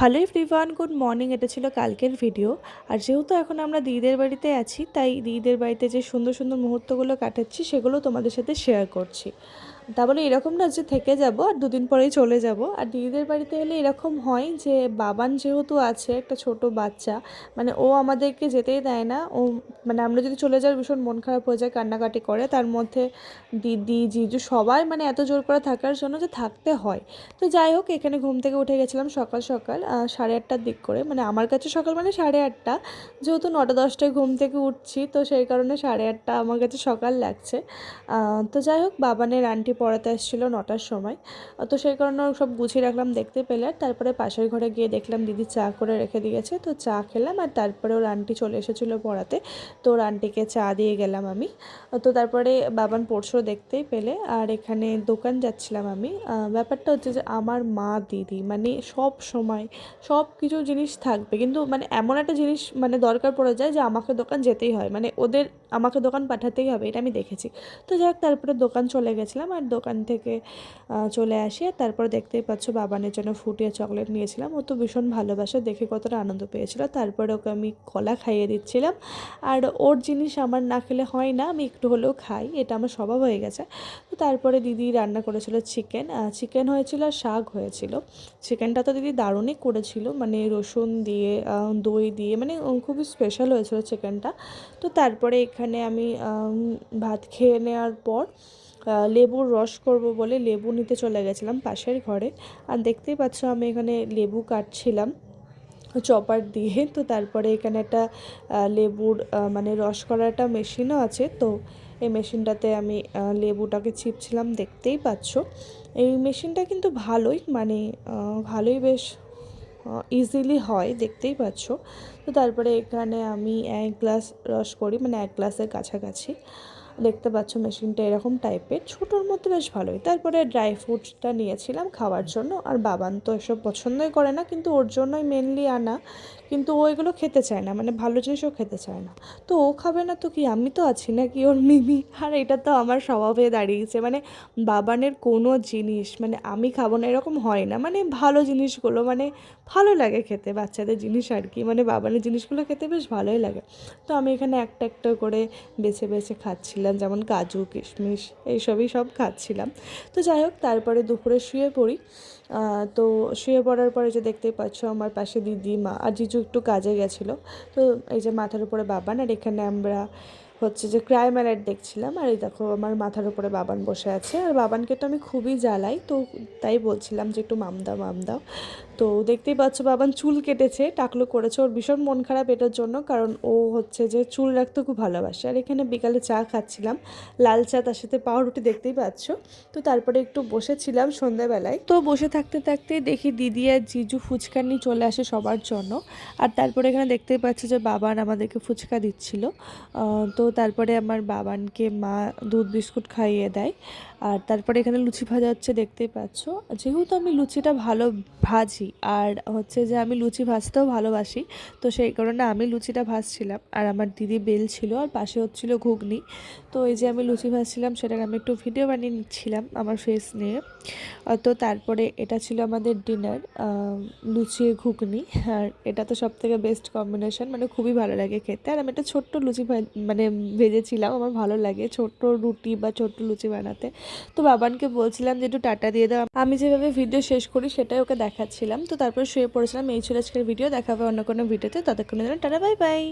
Hello everyone, good morning. এটা ছিল কালকের ভিডিও। আর যেহেতু এখন আমরা দিদিদের বাড়িতে আছি, তাই দিদিদের বাড়িতে যে সুন্দর সুন্দর মুহূর্তগুলো কাটাচ্ছি, সেগুলো তোমাদের সাথে শেয়ার করছি। তা বলে এরকম না যে থেকে যাব আর দুদিন পরেই চলে যাব। আর দিদিদের বাড়িতে এলে এরকম হয় যে বাবান যেহেতু আছে, একটা ছোট বাচ্চা মানে ও আমাদেরকে যেতেই দেয় না। ও মানে আমরা যদি চলে যাই, ভীষণ মন খারাপ হয়ে যায়, কান্নাকাটি করে। তার মধ্যে দিদি, জিজু সবাই মানে এত জোর করে থাকার জন্য যে থাকতে হয়। তো যাই হোক, এখানে ঘুম থেকে উঠে গেছিলাম সকাল সকাল সাড়ে আটটার দিক করে। মানে আমার কাছে সকাল মানে সাড়ে আটটা। যেহেতু নটা দশটায় ঘুম থেকে উঠছি, তো সেই কারণে সাড়ে আটটা আমার কাছে সকাল লাগছে। তো যাই হোক, বাবানের আন্টি পড়াতে আসছিল নটার সময়। তো সেই কারণে সব গুছিয়ে রাখলাম দেখতে পেলে। তারপরে পাশের ঘরে গিয়ে দেখলাম দিদি চা করে রেখে দিয়েছে। তো চা খেলাম আর তারপরে ওর আন্টি চলে এসেছিল পড়াতে। তো ওর আন্টিকে চা দিয়ে গেলাম আমি। তো তারপরে বাবান পরশু দেখতেই পেলে। আর এখানে দোকান যাচ্ছিলাম আমি। ব্যাপারটা হচ্ছে যে আমার মা, দিদি মানে সব সময় সব কিছু জিনিস থাকবে। কিন্তু মানে এমন একটা জিনিস মানে দরকার পড়ে যায় যে আমাকে দোকান যেতেই হয়। মানে ওদের আমাকে দোকান পাঠাতেই হবে, এটা আমি দেখেছি। তো যাই হোক তারপরে দোকান চলে গেছিলাম। আর দোকান থেকে চলে আসি। তারপরে দেখতেই পাচ্ছ বাবানের জন্য ফুটিয়ে চকলেট নিয়েছিলাম। ও তো ভীষণ ভালোবাসে, দেখে কতটা আনন্দ পেয়েছিল। তারপরে ওকে আমি কলা খাইয়ে দিচ্ছিলাম। আর ওর জিনিস আমার না খেলে হয় না, আমি একটু হলেও খাই, এটা আমার স্বভাব হয়ে গেছে। তো তারপরে দিদি রান্না করেছিল চিকেন। চিকেন হয়েছিল আর শাক হয়েছিল। চিকেনটা তো দিদি দারুণই করেছিল মানে রসুন দিয়ে দই দিয়ে মানে খুবই স্পেশাল হয়েছিল চিকেনটা। তো তারপরে এখানে আমি ভাত খেয়ে নেওয়ার পর লেবুর রস করব বলে লেবু নিতে চলে গেছিলাম পাশের ঘরে। আর দেখতেই পাচ্ছ আমি এখানে লেবু কাটছিলাম চপার দিয়ে। তো তারপরে এখানে একটা লেবুর মানে রস করার একটা মেশিনও আছে। তো এই মেশিনটাতে আমি লেবুটাকে চিপছিলাম দেখতেই পাচ্ছ। এই মেশিনটা কিন্তু ভালোই মানে ভালোই বেশ ইজিলি হয়, দেখতেই পাচ্ছ। তো তারপরে এখানে আমি এক গ্লাস রস করি মানে এক গ্লাসের কাছাকাছি। দেখতে পাচ্ছ মেশিনটা এরকম টাইপের। ছোটোর মধ্যে বেশ ভালোই। তারপরে ড্রাই ফ্রুটসটা নিয়েছিলাম খাওয়ার জন্য। আর বাবান তো এসব পছন্দই করে না, কিন্তু ওর জন্যই মেনলি আনা। কিন্তু ও এগুলো খেতে চায় না মানে ভালো জিনিসও খেতে চায় না। তো ও খাবে না তো কি? আমি তো আছি না কি ওর মিমি? আর এটা তো আমার স্বভাবে দাঁড়িয়েছে। মানে বাবানের কোনো জিনিস মানে আমি খাব না এরকম হয় না। মানে ভালো জিনিসগুলো মানে ভালো লাগে খেতে, বাচ্চাদের জিনিস আর কি। মানে বাবানের জিনিসগুলো খেতে বেশ ভালোই লাগে। তো আমি এখানে একটা একটা করে বেছে বেছে খাচ্ছিলাম। যেমন কাজু, কিশমিশ, এইসবই সব খাচ্ছিলাম। তো যাই হোক, তারপরে দুপুরে শুয়ে পড়ি। তো শুয়ে পড়ার পরে যে দেখতেই পাচ্ছ, আমার পাশে দিদি, মা আর জিজু একটু কাজে গেছিল। তো এই যে মাথার উপরে বাবান আর এখানে আমরা হচ্ছে যে ক্রাইম অ্যালার্ট দেখছিলাম। আর এই দেখো, আমার মাথার উপরে বাবান বসে আছে। আর বাবানকে তো আমি খুবই জ্বালাই, তো তাই বলছিলাম যে একটু মাম দাও মাম দাও। তো দেখতেই পাচ্ছ বাবান চুল কেটেছে, টাকলো করেছে। ওর ভীষণ মন খারাপ এটার জন্য, কারণ ও হচ্ছে যে চুল রাখতে খুব ভালোবাসে। আর এখানে বিকালে চা খাচ্ছিলাম, লাল চা, তার সাথে পাউরুটি দেখতেই পাচ্ছ। তো তারপরে একটু বসেছিলাম সন্ধ্যাবেলায়। তো বসে থাকতে থাকতে দেখি দিদি আর জিজু ফুচকা নিয়ে চলে আসে সবার জন্য। আর তারপরে এখানে দেখতেই পাচ্ছ যে বাবান আমাদেরকে ফুচকা দিচ্ছিল। তো তারপরে আমার বাবানকে মা দুধ বিস্কুট খাইয়ে দেয়। আর তারপরে এখানে লুচি ভাজা হচ্ছে, দেখতেই পাচ্ছ। যেহেতু আমি লুচিটা ভালো ভাজি আর হচ্ছে যে আমি লুচি ভাজতেও ভালোবাসি। তো সেই কারণে আমি লুচিটা ভাজছিলাম। আর আমার দিদি বেল ছিল, আর পাশে হচ্ছিল ঘুগনি। তো এই যে আমি লুচি ভাজছিলাম সেটার আমি একটু ভিডিও বানিয়ে নিচ্ছিলাম আমার ফেস নিয়ে। তো তারপরে এটা ছিল আমাদের ডিনার লুচি ঘুগনি। আর এটা তো সব থেকে বেস্ট কম্বিনেশন মানে খুবই ভালো লাগে খেতে। আর আমি একটা ছোট্ট লুচি মানে ভেজেছিলাম, আমার ভালো লাগে ছোট্ট রুটি বা ছোট্ট লুচি বানাতে। তো বাবানকে বলছিলাম যে, একটু টাটা দিয়ে দাও। আমি যেভাবে ভিডিও শেষ করি, সেটাই ওকে দেখাচ্ছিলাম। তো তারপর শুয়ে পড়েছিলাম। এই ছিল আজকের ভিডিও। দেখাবে অন্য কোনো ভিডিওতে। ততক্ষণের জন্য টাটা, বাই বাই।